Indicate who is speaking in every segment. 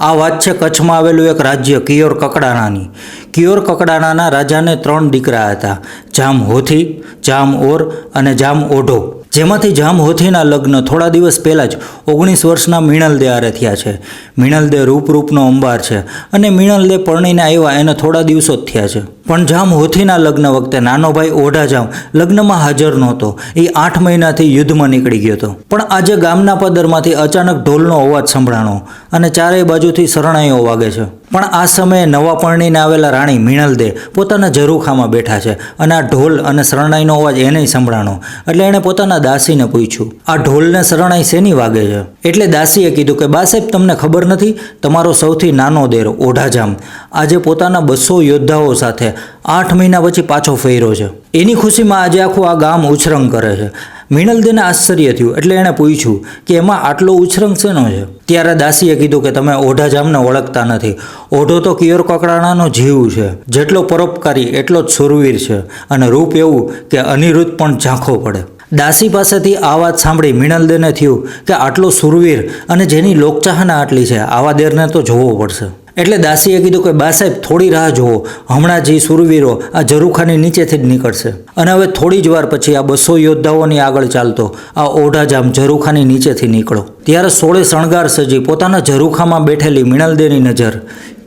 Speaker 1: આ વાત છે કચ્છમાં આવેલું એક રાજ્ય, કિયોર કકડાણાની. કિયોર કકડાણાના રાજાને ત્રણ દીકરા હતા, જામ હોથી, જામ ઓર અને જામ ઓઢો. જેમાંથી જામ હોથીના લગ્ન થોડા દિવસ પહેલાં જ ઓગણીસ વર્ષના મીણલદે આરે થયા છે. મીણલદે રૂપરૂપનો અંબાર છે અને મીણલદે પરણીને આવ્યા એને થોડા દિવસો જ થયા છે. પણ જામ હોથીના લગ્ન વખતે નાનો ભાઈ ઓઢા જામ લગ્નમાં હાજર નહોતો. એ આઠ મહિનાથી યુદ્ધમાં નીકળી ગયો હતો. પણ આજે ગામના પદરમાંથી અચાનક ઢોલનો અવાજ સંભળાણો અને ચારેય બાજુથી શરણાઈઓ વાગે છે. પણ આ સમયે નવા પરણીને આવેલા રાણી મીણલદે પોતાના ઝરૂખામાં બેઠા છે અને આ ઢોલ અને શરણાઈનો અવાજ એને સંભળાણો. એટલે એણે પોતાના દાસીને પૂછ્યું, આ ઢોલને શરણાઈ શેની વાગે છે? એટલે દાસીએ કીધું કે બા તમને ખબર નથી, તમારો સૌથી નાનો દેર, ઓઢાજામ. આજે પોતાના બસો યોદ્ધાઓ સાથે આઠ મહિના પછી પાછો ફેર્યો છે. એની ખુશીમાં આજે આખું આ ગામ ઉછરંગ કરે છે. મીણલદેને આશ્ચર્ય થયું, એટલે એણે પૂછ્યું કે એમાં આટલો ઉછરંગ શેનો છે? ત્યારે દાસીએ કીધું કે તમે ઓઢા જામને ઓળખતા નથી. ઓઢો તો કિયોર કકડાણાનો જીવ છે. જેટલો પરોપકારી, એટલો જ સુરવીર છે. અને રૂપ એવું કે અનિરુદ્ધ પણ ઝાંખો પડે. દાસી પાસેથી આ વાત સાંભળી મિનલદેને થયું કે આટલો સુરવીર અને જેની લોકચાહના આટલી છે, આવા દેરને તો જોવો પડશે. એટલે દાસીએ કીધું કે, બા સાહેબ, થોડી રાહ જુઓ. હમણાં જે સુરવીરો આ ઝરૂખાની નીચેથી જ નીકળશે. અને હવે થોડી જ વાર પછી આ બસો યોદ્ધાઓની આગળ ચાલતો આ ઓઢાજામ ઝરૂખાની નીચેથી નીકળો. ત્યારે સોળે શણગાર સજી પોતાના ઝરૂખામાં બેઠેલી મિણલદેની નજર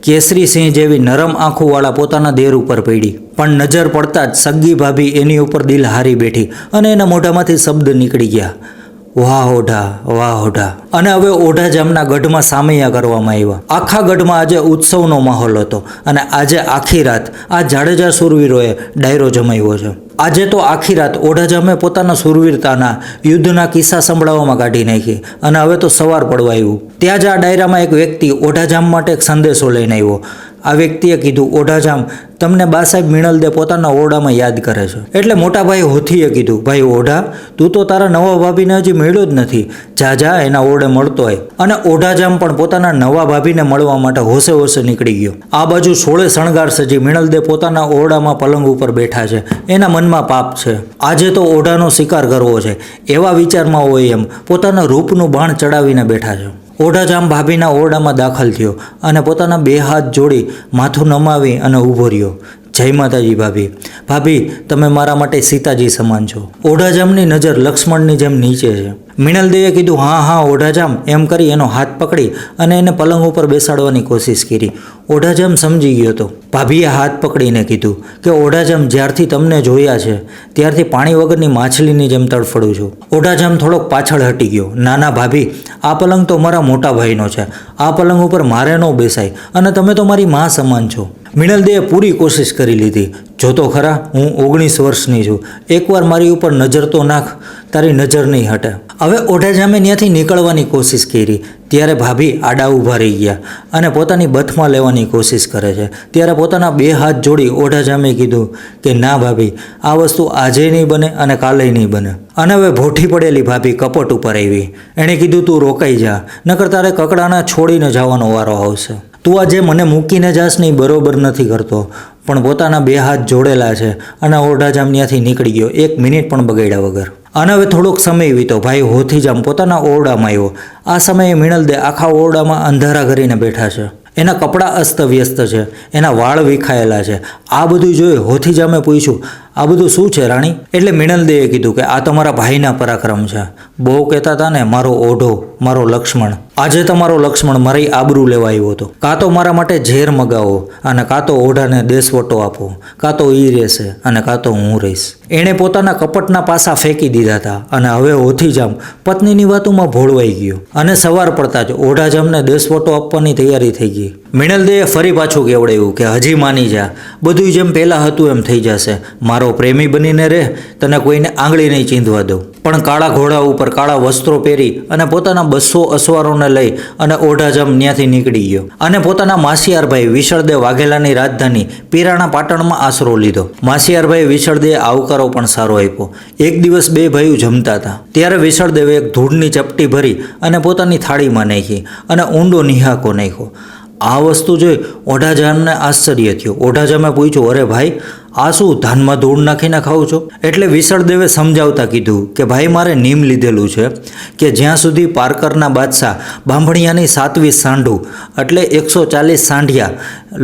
Speaker 1: કેસરી સિંહ જેવી નરમ આંખોવાળા પોતાના દેર ઉપર પડી. પણ નજર પડતા જ સગ્ગી ભાભી એની ઉપર દિલ હારી બેઠી અને એના મોઢામાંથી શબ્દ નીકળી ગયા. વાહ ઓઢા વાહ ઓઢા. અને હવે ઓઢા જામના ગઢમાં સામૈયા કરવામાં આવ્યા. આખા ગઢમાં આજે ઉત્સવનો માહોલ હતો. અને આજે આખી રાત આ જાડેજા સુરવીરોએ ડાયરો જમાવ્યો છે. આજે તો આખી રાત ઓઢાજામે પોતાના સુરવીરતાના યુદ્ધના કિસ્સા સંભળાવવામાં કાઢી નાખી. અને હવે તો સવાર પડવા આવ્યું. ત્યાં જ આ ડાયરામાં એક વ્યક્તિ ઓઢાજામ માટે એક સંદેશો લઈને આવ્યો. આ વ્યક્તિએ કીધું, ઓઢાજામ, તમને બા સાહેબ મીણલદે પોતાના ઓરડામાં યાદ કરે છે. એટલે મોટા ભાઈ હોથીએ કીધું, ભાઈ ઓઢા, તું તો તારા નવા ભાભીને હજી મળ્યો જ નથી. જા જા, એના ઓરડે મળતો હોય. અને ઓઢાજામ પણ પોતાના નવા ભાભીને મળવા માટે હોશે હોશે નીકળી ગયો. આ બાજુ સોળે શણગાર સજી મીણલદે પોતાના ઓરડામાં પલંગ ઉપર બેઠા છે. એના મનમાં પાપ છે. આજે તો ઓઢાનો શિકાર કરવો છે. એવા વિચારમાં હોય એમ પોતાના રૂપનું બાણ ચડાવીને બેઠા છે. ઓઢાજામ ભાભીના ઓરડામાં દાખલ થયો અને પોતાના બે હાથ જોડી માથું નમાવી અને ઊભો રહ્યો. જય માતાજી ભાભી. ભાભી, તમે મારા માટે સીતાજી સમાન છો. ઓઢાજામની નજર લક્ષ્મણની જેમ નીચે છે. મિનલદેવે કીધું, હા હા, ઓઢાજામ. એમ કરી એનો હાથ પકડી અને એને પલંગ ઉપર બેસાડવાની કોશિશ કરી. ઓઢાજામ સમજી ગયો હતો. ભાભીએ હાથ પકડીને કીધું કે, ઓઢાજામ, જ્યારથી તમને જોયા છે, ત્યારથી પાણી વગરની માછલીની જેમ તડફડું છું. ઓઢાજામ થોડોક પાછળ હટી ગયો. નાના ભાભી, આ પલંગ તો મારા મોટા ભાઈનો છે. આ પલંગ ઉપર મારે ન બેસાય અને તમે તો મારી મા સમાન છો. મિનલદેએ પૂરી કોશિશ કરી લીધી. જોતો ખરા, હું ઓગણીસ વર્ષની છું. એકવાર મારી ઉપર નજર તો નાખ, તારી નજર નહીં હટે. હવે ઓઢાજામે ત્યાંથી નીકળવાની કોશિશ કરી. ત્યારે ભાભી આડા ઊભા રહી ગયા અને પોતાની બથમાં લેવાની કોશિશ કરે છે. ત્યારે પોતાના બે હાથ જોડી ઓઢાજામે કીધું કે, ના ભાભી, આ વસ્તુ આજે નહીં બને અને કાલે નહીં બને. અને હવે ભોઠી પડેલી ભાભી કપટ ઉપર આવી. એણે કીધું, તું રોકાઈ જા, નકર તારે કકડાના છોડીને જવાનો વારો આવશે. તું આજે મને મૂકીને જાસ નહીં, બરોબર નથી કરતો. પણ પોતાના બે હાથ જોડેલા છે અને ઓઢાજામ ત્યાંથી નીકળી ગયો. એક મિનિટ પણ બગાડ્યા વગર. અને હવે થોડોક સમય વીતો. ભાઈ હોથીજામ પોતાના ઓરડામાં આવ્યો. આ સમયે મિણલદે આખા ઓરડામાં અંધારા કરીને બેઠા છે. એના કપડાં અસ્તવ્યસ્ત છે. એના વાળ વિખાયેલા છે. આ બધું જોઈ હોથીજામે પૂછ્યું આ બધું શું છે, રાણી? એટલે મિણલદેવે કીધું કે આ તમારા ભાઈના પરાક્રમ છે. બહુ કહેતા હતા ને, મારો ઓઢો, મારો લક્ષ્મણ. આજે તમારો લક્ષ્મણ મારી આબરૂ લેવા આવ્યો હતો. કાં તો મારા માટે ઝેર મગાવો અને કાં તો ઓઢાને દેશવટો આપો. કાં તો ઈ રહેશે અને કાં તો હું રહીશ. એણે પોતાના કપટના પાસા ફેંકી દીધા હતા અને હવે હોથીજામ પત્નીની વાતોમાં ભોળવાઈ ગયો અને સવાર પડતા જ ઓઢાજામને દેશવટો આપવાની તૈયારી થઈ ગઈ. મિણલદેએ ફરી પાછું કેવડાવ્યું કે હજી માની જા. બધું જેમ પહેલાં હતું એમ થઈ જશે. મારો પ્રેમી બનીને રહે, તને કોઈને આંગળી નહીં ચીંધવા દઉં. પણ કાળા ઘોડા ઉપર કાળા વસ્ત્રો પહેરી અને પોતાના બસો અસવારોને લઈ અને ઓઢાજમ ત્યાંથી નીકળી ગયો. અને પોતાના માસિયારભાઈ વિશળદે વાઘેલાની રાજધાની પીરાણા પાટણમાં આશરો લીધો. માસિયારભાઈ વિશળદે આવકારો પણ સારો આપ્યો. એક દિવસ બે ભાઈઓ જમતા હતા. ત્યારે વિશળદેવે એક ધૂળની ચપટી ભરી અને પોતાની થાળીમાં નાખી અને ઊંડો નિહાકો નાખ્યો. આ વસ્તુ જોઈ ઓઢાજામને આશ્ચર્ય થયું. ઓઢાજામે પૂછ્યું, અરે ભાઈ, આ શું ધાનમાં ધૂળ નાખીને ખાવ છો? એટલે વિસળદેવે સમજાવતા કીધું કે, ભાઈ, મારે નીમ લીધેલું છે કે જ્યાં સુધી પારકરના બાદશાહ બાંભણિયાની સાતવીસ સાંઢું એટલે એકસો ચાલીસ સાંઢિયા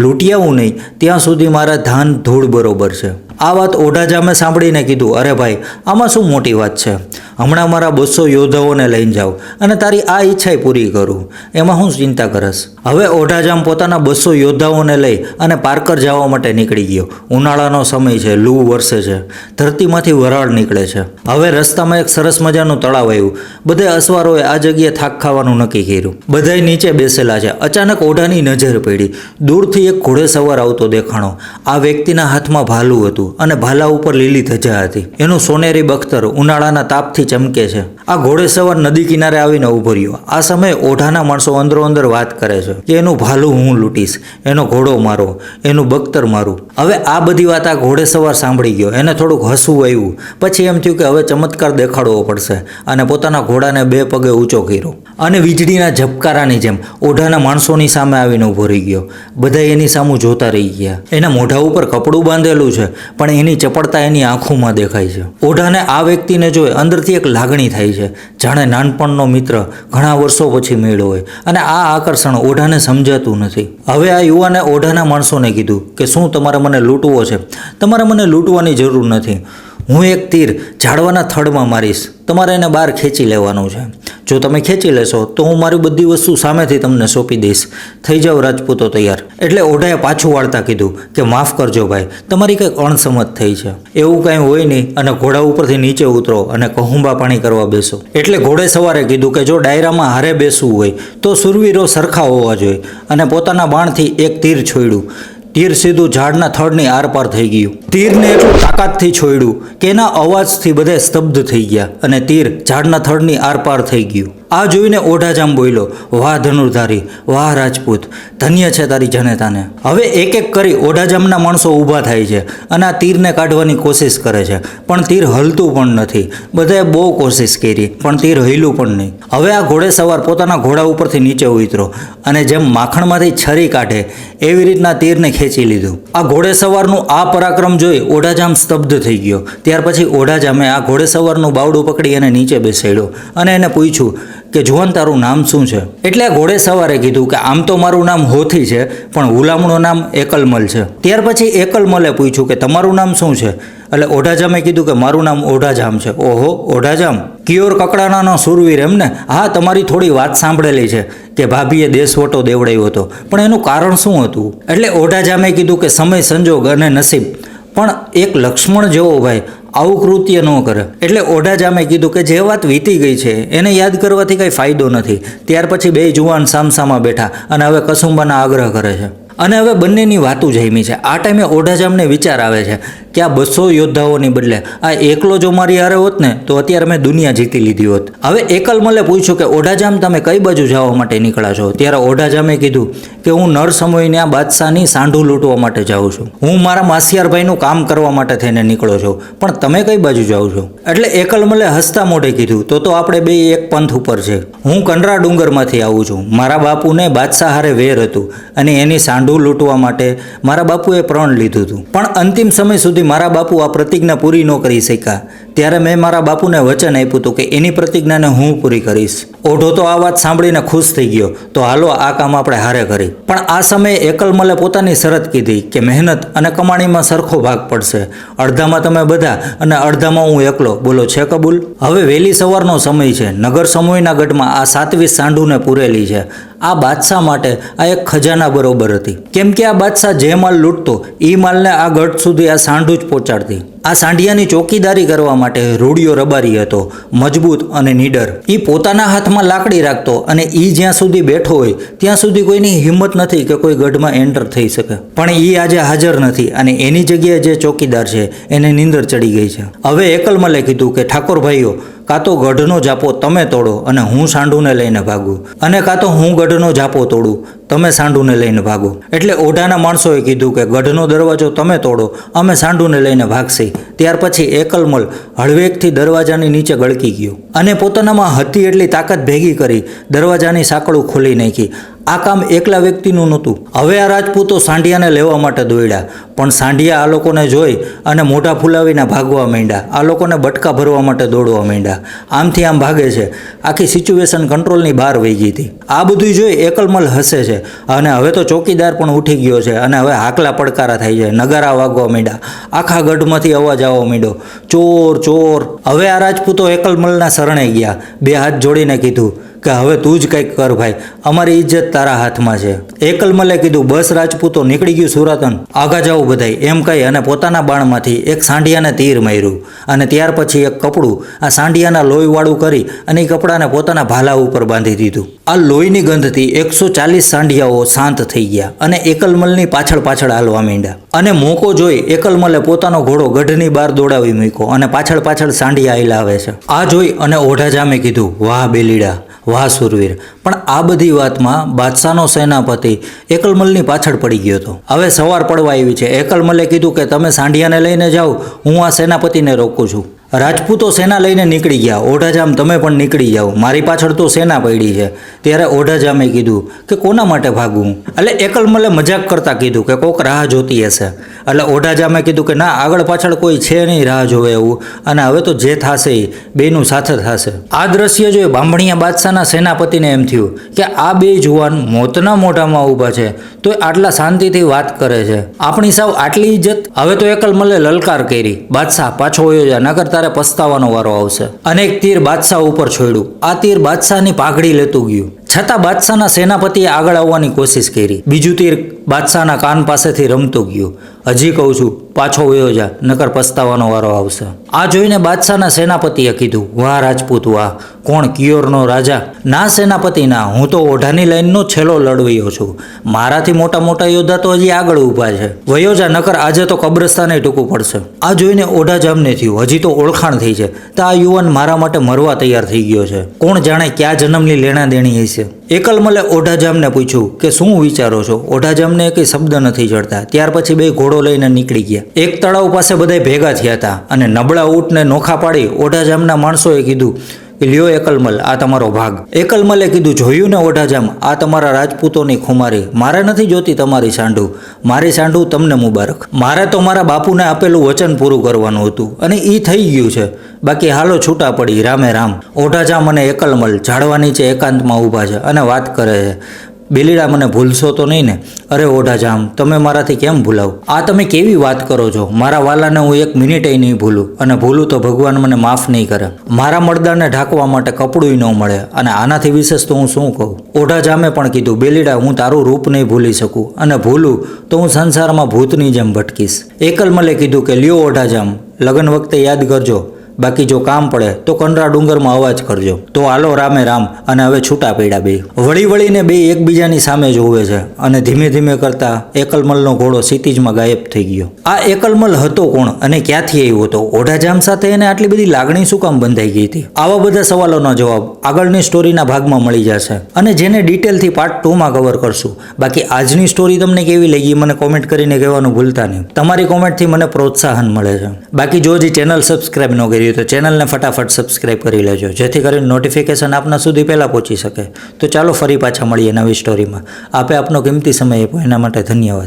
Speaker 1: લૂંટિયાવું નહીં, ત્યાં સુધી મારા ધાન ધૂળ બરોબર છે. આ વાત ઓઢાજામે સાંભળીને કીધું, અરે ભાઈ, આમાં શું મોટી વાત છે? હમણાં મારા બસો યોદ્ધાઓને લઈને જાઉં અને તારી આ ઈચ્છાએ પૂરી કરું. એમાં હું ચિંતા કરીશ હવે ઓઢાજામ પોતાના બસો યોદ્ધાઓને લઈ અને પાર્કર જવા માટે નીકળી ગયો. ઉનાળાનો સમય છે, લૂ વરસે છે, ધરતીમાંથી વરાળ નીકળે છે. હવે રસ્તામાં એક સરસ મજાનું તળાવ આવ્યું. બધે અસવારોએ આ જગ્યાએ થાક ખાવાનું નક્કી કર્યું. બધાય નીચે બેસેલા છે. અચાનક ઓઢાની નજર પડી. દૂરથી એક ઘોડેસવાર આવતો દેખાણો. આ વ્યક્તિના હાથમાં ભાલું હતું. અને ભાલા ઉપર લીલી ધજા હતી. એનું સોનેરી બખ્તર ઉનાળાના તાપથી ચમકે છે. આ ઘોડેસવાર નદી કિનારે આવીને ઊભો રહ્યો. આ સમયે ઓઢાના માણસો અંદરો અંદર વાત કરે છે કે એનું ભાલું હું લૂંટીશ, એનો ઘોડો મારો, એનું બખ્તર મારું. હવે આ બધી વાત આ ઘોડેસવાર સાંભળી ગયો. એને થોડુંક હસવું આવ્યું. પછી એમ થયું કે હવે ચમત્કાર દેખાડવો પડશે અને પોતાના ઘોડાને બે પગે ઊંચો કર્યો. અને વીજળીના ઝબકારાની જેમ ઓઢાના માણસોની સામે આવીને ઊભો રહી ગયો. બધા એની સામું જોતા રહી ગયા. એના મોઢા ઉપર કપડું બાંધેલું છે, પણ એની ચપળતા એની આંખોમાં દેખાય છે. ઓઢાને આ વ્યક્તિને જોઈ અંદરથી એક લાગણી થાય છે. જાણે નાનપણનો મિત્ર ઘણા વર્ષો પછી મેળ્યો હોય. અને આ આકર્ષણ ઓઢાને સમજાતું નથી. હવે આ યુવાને ઓઢાના માણસોને કીધું કે, શું તમારે મને લૂંટવો છે? તમારે મને લૂંટવાની જરૂર નથી. હું એક તીર ઝાડવાના થડમાં મારીશ. તમારે એને બહાર ખેંચી લેવાનું છે. જો તમે ખેંચી લેશો, તો હું મારી બધી વસ્તુ સામેથી તમને સોંપી દઈશ. થઈ જાઓ, રાજપૂતો તૈયાર. એટલે ઓઢાએ પાછું વાળતા કીધું કે, માફ કરજો ભાઈ, તમારી કંઈક અણસમત થઈ છે. એવું કાંઈ હોય નહીં અને ઘોડા ઉપરથી નીચે ઉતરો અને કહુંબા પાણી કરવા બેસો. એટલે ઘોડે સવારે કીધું કે, જો ડાયરામાં હારે બેસવું હોય, તો સુરવીરો સરખા હોવા જોઈએ. અને પોતાના બાણથી એક તીર છોડ્યું. તીર સીધું ઝાડના થડની આરપાર થઈ ગયું. તીરને એટલું તાકાતથી છોડ્યું કે એના અવાજથી બધે સ્તબ્ધ થઈ ગયા અને તીર ઝાડના થડની આરપાર થઈ ગયું. આ જોઈને ઓઢાજામ બોલ્યો, વાહ ધનુર્ધારી, વાહ રાજપૂત, ધન્ય છે તારી જનેતાને. હવે એક એક કરી ઓઢાજામના માણસો ઊભા થાય છે અને આ તીરને કાઢવાની કોશિશ કરે છે. પણ તીર હલતું પણ નથી. બધાએ બહુ કોશિશ કરી, પણ તીર હલ્યું પણ નહીં. હવે આ ઘોડે સવાર પોતાના ઘોડા ઉપરથી નીચે ઉતરો અને જેમ માખણમાંથી છરી કાઢે, એવી રીતના તીરને ખેંચી લીધું. આ ઘોડે સવારનું આ પરાક્રમ જોઈ ઓઢાજામ સ્તબ્ધ થઈ ગયો. ત્યાર પછી ઓઢાજામે આ ઘોડે સવારનું બાવડું પકડી એને નીચે બેસાડ્યો અને એને પૂછ્યું કે જુવાન તારું નામ શું છે? એટલે ઘોડે સવારે કીધું કે આમ તો મારું નામ હોથી છે, પણ હુલામણું નામ એકલમલ છે. ત્યાર પછી એકલમલે પૂછ્યું કે તમારું નામ શું છે? એટલે ઓઢાજામે કીધું કે મારું નામ ઓઢાજામ છે. ઓહો, ઓઢાજામ? કિયોર કકડાનાનો સુરવીર એમને? હા, તમારી થોડી વાત સાંભળેલી છે કે ભાભીએ દેશવટો દેવડાયો હતો. પણ એનું કારણ શું હતું? એટલે ઓઢાજામે કીધું કે સમય સંજોગ અને નસીબ. પણ એક લક્ષ્મણ જેવો ભાઈ આવું કૃત્ય ન કરે. એટલે ઓઢાજામે કીધું કે જે વાત વીતી ગઈ છે, એને યાદ કરવાથી કંઈ ફાયદો નથી. ત્યાર પછી બે જુવાન સામસામા બેઠા અને હવે કસુંબાના આગ્રહ કરે છે. અને હવે બંનેની વાતું જામી છે. આ ટાઈમે ઓઢાજામને વિચાર આવે છે કે આ બસો યોદ્ધાઓની બદલે આ એકલો જો મારી હારે હોત ને, તો અત્યારે મેં દુનિયા જીતી લીધી હોત. હવે એકલમલે પૂછ્યું કે ઓઢાજામ તમે કઈ બાજુ જવા માટે નીકળ્યા છો? ત્યારે ઓઢાજામે કીધું કે હું નર સમયને આ બાદશાહની સાંઢું લૂંટવા માટે જાઉં છું. હું મારા માસિયારભાઈનું કામ કરવા માટે થઈને નીકળો છું. પણ તમે કઈ બાજુ જાઓ છો? એટલે એકલમલે હસતા મોઢે કીધું, તો તો આપણે બે એક પંથ ઉપર છે. હું કંડરા ડુંગરમાંથી આવું છું. મારા બાપુને બાદશાહ હારે વેર હતું અને એની સાંઢું લૂંટવા માટે મારા બાપુએ પ્રણ લીધું હતું. પણ અંતિમ સમય સુધી મારા બાપુ આ પ્રતિજ્ઞા પૂરી ન કરી શક્યા. ત્યારે મેં મારા બાપુને વચન આપ્યું હતું કે એની પ્રતિજ્ઞાને હું પૂરી કરીશ. ઓઢો તો આ વાત સાંભળીને ખુશ થઈ ગયો. તો હાલો, આ કામ આપણે હારે કરી. પણ આ સમયે એકલમલે પોતાની શરત કીધી કે મહેનત અને કમાણીમાં સરખો ભાગ પડશે. અડધામાં તમે બધા અને અડધામાં હું એકલો. બોલો, છે કબૂલ? હવે વહેલી સવારનો સમય છે. નગર સમૂહના ગઢમાં આ સાતવીસ સાંઢુને પૂરેલી છે. આ બાદશાહ માટે આ એક ખજાના બરોબર હતી. કેમ કે આ બાદશાહ જે માલ લૂંટતો એ માલને આ ગઢ સુધી આ સાંઢું જ પહોંચાડતી. આ સાંઢિયાની ચોકીદારી કરવા માટે રૂડિયો રબારી હતો, મજબૂત અને નીડર. એ પોતાના હાથમાં લાકડી રાખતો અને એ જ્યાં સુધી બેઠો હોય, ત્યાં સુધી કોઈની હિંમત નથી કે કોઈ ગઢમાં એન્ટર થઈ શકે. પણ એ આજે હાજર નથી અને એની જગ્યાએ જે ચોકીદાર છે, એને નીંદર ચડી ગઈ છે. હવે એકલમલે કીધું કે ઠાકોર ભાઈઓ કાં તો ગઢનો જાપો તમે તોડો અને હું સાંડુને લઈને ભાગું. અને કાં તો હું ગઢનો જાપો તોડું. તમે સાંડુને લઈને ભાગો. એટલે ઓઢાના માણસોએ કીધું કે ગઢનો દરવાજો તમે તોડો, અમે સાંડુને લઈને ભાગશી. ત્યાર પછી એકલમલ હળવેકથી દરવાજાની નીચે ગળકી ગયો. અને પોતાનામાં હતી એટલી તાકાત ભેગી કરી દરવાજાની સાંકળું ખોલી નાખી. આ કામ એકલા વ્યક્તિનું નહોતું. હવે આ રાજપૂતો સાંઢિયાને લેવા માટે દોડ્યા પણ સાંઢિયા આ લોકોને જોઈ અને મોઢા ફૂલાવીને ભાગવા માંડ્યા. આ લોકોને બટકા ભરવા માટે દોડવા માંડ્યા. આમથી આમ ભાગે છે. આખી સિચ્યુએશન કંટ્રોલની બહાર વહી ગઈ હતી. આ બધું જોઈ એકલમલ હસે છે. અને હવે તો ચોકીદાર પણ ઉઠી ગયો છે અને હવે હાકલા પડકારા થાય છે નગારા વાગવા માંડ્યા. આખા ગઢમાંથી અવાજ આવવા માંડ્યો. ચોર ચોર. હવે આ રાજપૂતો એકલમલના શરણે ગયા. બે હાથ જોડીને કીધું કે હવે તું જ કંઈક કર ભાઈ, અમારી ઇજ્જત તારા હાથમાં છે. એકલમલે કીધું, બસ રાજપૂતો નીકળી ગયું સુરતન. આગા જાઓ બધાય. એમ કહી અને પોતાના બાણમાંથી એક સાંઢિયાને તીર માર્યું અને ત્યાર પછી એક કપડું આ સાંઢિયાના લોહીવાળું કરી અને એ કપડાને પોતાના ભાલા ઉપર બાંધી દીધું. આ લોહીની ગંધથી એકસો ચાલીસ સાંઢિયાઓ શાંત થઈ ગયા અને એકલમલની પાછળ પાછળ હાલવા માંડ્યા. અને મોકો જોઈ એકલમલે પોતાનો ઘોડો ગઢની બહાર દોડાવી મૂક્યો અને પાછળ પાછળ સાંઢિયા આવે છે. આ જોઈ અને ઓઢા જામે કીધું, વાહ બેલીડા. વાહ સુરવીર પણ આ બધી વાતમાં બાદશાહનો સેનાપતિ એકલમલની પાછળ પડી ગયો હતો. હવે સવાર પડવા આવી છે. એકલમલે કીધું કે તમે સાંઢિયાને લઈને જાઓ, હું આ સેનાપતિને રોકું છું. રાજપૂતો સેના લઈને નીકળી ગયા. ઓઢાજામ તમે પણ નીકળી જાઓ. મારી પાછળ તો સેના પડી છે. ત્યારે ઓઢાજામે કીધું કે કોના માટે ભાગવું એટલે એકલમલે મજાક કરતા કીધું કે કોક રાહ જોતી હશે. એટલે ઓઢાજામે કીધું કે ના, આગળ પાછળ કોઈ છે નહીં રાહ જોવે એવું. અને હવે તો જે થશે બેનું સાથે થશે. આ દ્રશ્ય જોઈ બાંભણિયા બાદશાહના સેનાપતિને એમ થયું કે આ બે જુવાન મોતના મોઢામાં ઊભા છે, તો આટલા શાંતિથી વાત કરે છે. આપણી સાવ આટલી ઇજ્જત. હવે તો એકલમલે લલકાર કરી. બાદશાહ પાછો વયો જા નગર તારે પસ્તાવાનો વારો આવશે. અને એક તીર બાદશાહ ઉપર છોડ્યું. આ તીર બાદશાહની પાઘડી લેતું ગયું. છતાં બાદશાહના સેનાપતિએ આગળ આવવાની કોશિશ કરી. બીજું તીર બાદશાહના કાન પાસેથી રમતો ગયો. હજી કહું છું, પાછો વયો જા, નકર પસ્તાવાનો વારો આવશે. આ જોઈને બાદશાહના સેનાપતિએ કીધું, વાહ રાજપૂત, વાહ, કોણ કિયોરનો રાજા? ના સેનાપતિ, ના, હું તો ઓઢાની લાઈનનો છેલ્લો લડવૈયો છું. મારાથી મોટા મોટા યોદ્ધા તો હજી આગળ ઊભા છે. વયો જા, નકર આજે તો કબ્રસ્તાને ટૂંકું પડશે. આ જોઈને ઓઢા જામને થયું. હજી તો ઓળખાણ થઈ છે. તો આ યુવાન મારા માટે મરવા તૈયાર થઈ ગયો છે. કોણ જાણે ક્યાં જન્મની લેણા દેણી હશે? એકલમલે ઓઢાજામને પૂછ્યું કે શું વિચારો છો? ઓઢાજામને કંઈ શબ્દ નથી ચડતા ત્યાર પછી બે ઘોડો લઈને નીકળી ગયા. એક તળાવ પાસે બધા ભેગા થયા હતા અને નબળા ઊંટને નોખા પાડી ઓઢાજામના માણસોએ કીધું લ્યો એકલમલ, આ તમારો ભાગ. એકલમલે કીધું, જોયું ને ઓઢાજામ, આ તમારા રાજપૂતોની ખુમારી. મારે નથી જોતી તમારી સાંઢું. મારી સાંઢું તમને મુબારક. મારે તો મારા બાપુને આપેલું વચન પૂરું કરવાનું હતું, અને એ થઈ ગયું છે. બાકી હાલો છૂટા પડી, રામે રામ. ઓઢાજામ અને એકલમલ ઝાડવા નીચે એકાંતમાં ઊભા છે અને વાત કરે છે. બેલીડા મને ભૂલશો તો નહીં ને? અરે ઓઢાજામ, તમે મારાથી કેમ ભૂલાવ? આ તમે કેવી વાત કરો છો? મારા વાલાને હું એક મિનિટે નહીં ભૂલું અને ભૂલું તો ભગવાન મને માફ નહીં કરે. મારા મરદાને ઢાંકવા માટે કપડું ન મળે અને આનાથી વિશેષ તો હું શું કહું? ઓઢાજામે પણ કીધું, બેલીડા, હું તારું રૂપ નહીં ભૂલી શકું અને ભૂલું તો હું સંસારમાં ભૂતની જેમ ભટકીશ. એકલમલે કીધું કે, લ્યો ઓઢાજામ, લગ્ન વખતે યાદ કરજો બાકી જો કામ પડે તો કંડરા ડુંગરમાં અવાજ કરજો. તો હાલો રામે રામ, અને હવે છૂટા પડ્યા બે. વળી વળીને બે એકબીજાની સામે જોવે છે, અને ધીમે ધીમે કરતા એકલમલનો ઘોડો સિટીજમાં ગાયબ થઈ ગયો. આ એકલમલ હતો કોણ અને ક્યાંથી આવ્યો હતો? ઓઢાજામ સાથે એને આટલી બધી લાગણી શું કામ બંધાઈ ગઈ હતી? આવા બધા સવાલોનો જવાબ આગળની સ્ટોરીના ભાગમાં મળી જશે. અને જેને ડિટેલથી પાર્ટ ટુમાં કવર કરશું. બાકી આજની સ્ટોરી તમને કેવી લાગી મને કોમેન્ટ કરીને કહેવાનું ભૂલતા નહીં. તમારી કોમેન્ટથી મને પ્રોત્સાહન મળે છે. બાકી જો હજી ચેનલ સબસ્ક્રાઈબ ન કરી હોય તો ચેનલને ફટાફટ સબસ્ક્રાઈબ કરી લેજો, જેથી કરીને નોટિફિકેશન આપના સુધી પહેલાં પહોંચી શકે. તો ચાલો ફરી પાછા મળીએ નવી સ્ટોરીમાં આપે આપનો કિંમતી સમય આપ્યો, એના માટે ધન્યવાદ.